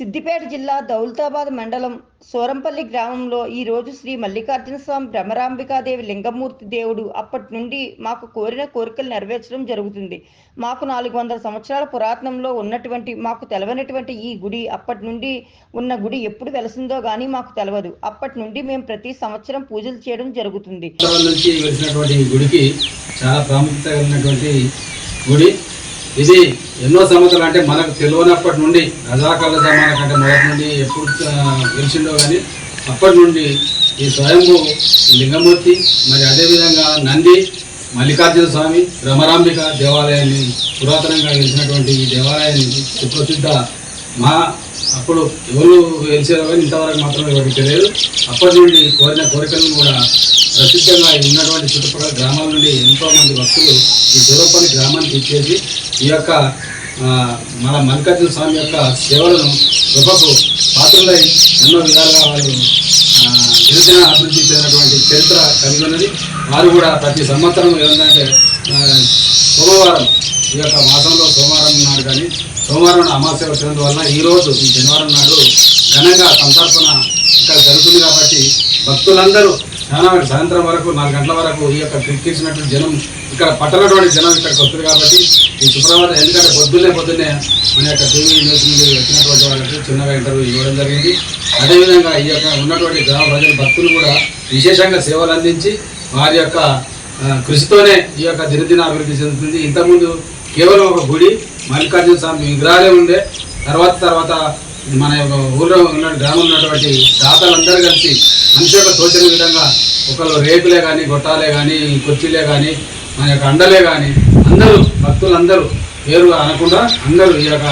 సిద్దిపేట జిల్లా దౌలతాబాద్ మండలం సోరంపల్లి గ్రామంలో ఈ రోజు శ్రీ మల్లికార్జున స్వామి భ్రమరాంబికాదేవి లింగమూర్తి దేవుడు అప్పటి నుండి మాకు కోరిన కోరికలు నెరవేర్చడం జరుగుతుంది. మాకు నాలుగు వందల సంవత్సరాల పురాతనంలో ఉన్నటువంటి మాకు తెలవనటువంటి ఈ గుడి అప్పటి నుండి ఉన్న గుడి ఎప్పుడు వెలసిందో కానీ మాకు తెలవదు. అప్పటి నుండి మేము ప్రతి సంవత్సరం పూజలు చేయడం జరుగుతుంది. గుడికి చాలా ప్రాముఖ్యత ఉన్నటువంటి గుడి. ఇది ఎన్నో సంవత్సరాలు అంటే మనకు తెలియనప్పటి నుండి రజాకాల జమాన కంటే మొదటి నుండి ఎప్పుడు ఆ, కానీ అప్పటి నుండి ఈ స్వయంభూ లింగమూర్తి మరి అదేవిధంగా నంది మల్లికార్జున స్వామి భ్రమరాంబిక దేవాలయాన్ని పురాతనంగా వెలిసినటువంటి ఈ దేవాలయాన్ని సుప్రసిద్ధ మా అప్పుడు ఎవరు వెలిసారో కానీ ఇంతవరకు మాత్రమే ఎవరికి తెలియదు. అప్పటి నుండి కోరిన కోరికలను కూడా ప్రసిద్ధంగా ఉన్నటువంటి చుట్టుపక్కల గ్రామాల నుండి ఎంతో మంది భక్తులు ఈ దూరపల్లి గ్రామానికి ఇచ్చేసి ఈ యొక్క మన మల్లికార్జున స్వామి యొక్క సేవలను గొప్పకు పాత్రలై ఎన్నో విధాలుగా వాళ్ళు ఆ, అభివృద్ధి చెందినటువంటి చరిత్ర కలిగి ఉన్నది. వారు కూడా ప్రతి సంవత్సరం ఏంటంటే సోమవారం ఈ యొక్క మాసంలో సోమవారం నాడు కానీ సోమవారం అమాస్య వచ్చినందువల్ల ఈ ఈరోజు ఈ శనివారం నాడు ఘనంగా సంతర్పణ ఇక్కడ జరుగుతుంది కాబట్టి భక్తులందరూ చాలా సాయంత్రం వరకు నాలుగు గంటల వరకు ఈ యొక్క క్రిక్కించినటువంటి జనం ఇక్కడ పట్టనటువంటి జనం ఇక్కడికి వస్తుంది కాబట్టి ఈ శుక్రవారం ఎందుకంటే పొద్దున్నే పొద్దున్నే మన యొక్క టీవీ న్యూస్ నుండి వచ్చినటువంటి వాళ్ళకి చిన్నగా ఇంటర్వ్యూ ఇవ్వడం జరిగింది. అదేవిధంగా ఈ యొక్క ఉన్నటువంటి గ్రామ ప్రజల భక్తులు కూడా విశేషంగా సేవలు అందించి వారి యొక్క కృషితోనే ఈ యొక్క దినదిన అభివృద్ధి చెందుతుంది. ఇంతకుముందు కేవలం ఒక గుడి మల్లికార్జున స్వామి విగ్రహాలే ఉండే. తర్వాత తర్వాత మన యొక్క ఊళ్ళో ఉన్న గ్రామంలో ఉన్నటువంటి దాతలందరూ కలిసి మనిషి యొక్క తోచిన విధంగా ఒకళ్ళు రేపులే కానీ గొట్టాలే కానీ కుర్చీలే కానీ మన యొక్క అండలే కానీ అందరూ భక్తులందరూ పేరు అనకుండా అందరూ ఈ యొక్క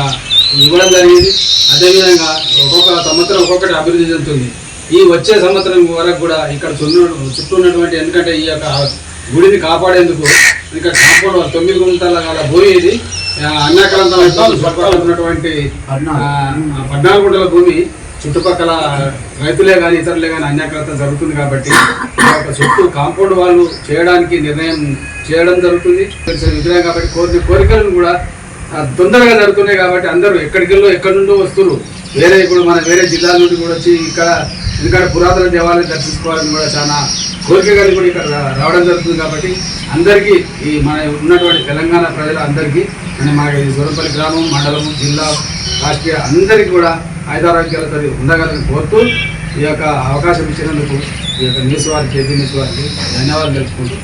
ఇవ్వడం జరిగింది. అదేవిధంగా ఒక్కొక్క సంవత్సరం ఒక్కొక్కటి అభివృద్ధి చెందుతుంది. ఈ వచ్చే సంవత్సరం వరకు కూడా ఇక్కడ చుట్టూ చుట్టూ ఉన్నటువంటి ఎందుకంటే ఈ యొక్క గుడిని కాపాడేందుకు ఇక్కడ కాంపౌండ్ తొమ్మిది గుంటల గల భూమి ఇది. ఉన్నటువంటి పద్నాలుగు. గుంటల భూమి చుట్టుపక్కల రైతులే కానీ ఇతరులే కానీ అన్యాక్రాంతం జరుగుతుంది కాబట్టి యొక్క చుట్టూ కాంపౌండ్ వాళ్ళు చేయడానికి నిర్ణయం చేయడం జరుగుతుంది. విగ్రహం కాబట్టి కోరిన కోరికలను కూడా తొందరగా జరుగుతున్నాయి కాబట్టి అందరూ ఎక్కడికి వెళ్ళో ఎక్కడి నుండో వస్తున్నారు. వేరే ఇప్పుడు మన వేరే జిల్లాల నుండి కూడా వచ్చి ఇక్కడ ఎందుకంటే పురాతన దేవాలయం దర్శించుకోవాలని కూడా చాలా కోరిక కూడా ఇక్కడ రావడం జరుగుతుంది కాబట్టి అందరికీ ఈ మన ఉన్నటువంటి తెలంగాణ ప్రజలు అందరికీ మన గురపల్లి గ్రామం మండలము జిల్లా రాష్ట్రీయ అందరికీ కూడా ఆయుధారోగ్యాలతో ఉండగలని కోరుతూ ఈ యొక్క అవకాశం ఇచ్చినందుకు ఈ యొక్క న్యూస్ వారికి కేబీ న్యూస్ వారికి ధన్యవాదాలు తెలుసుకుంటూ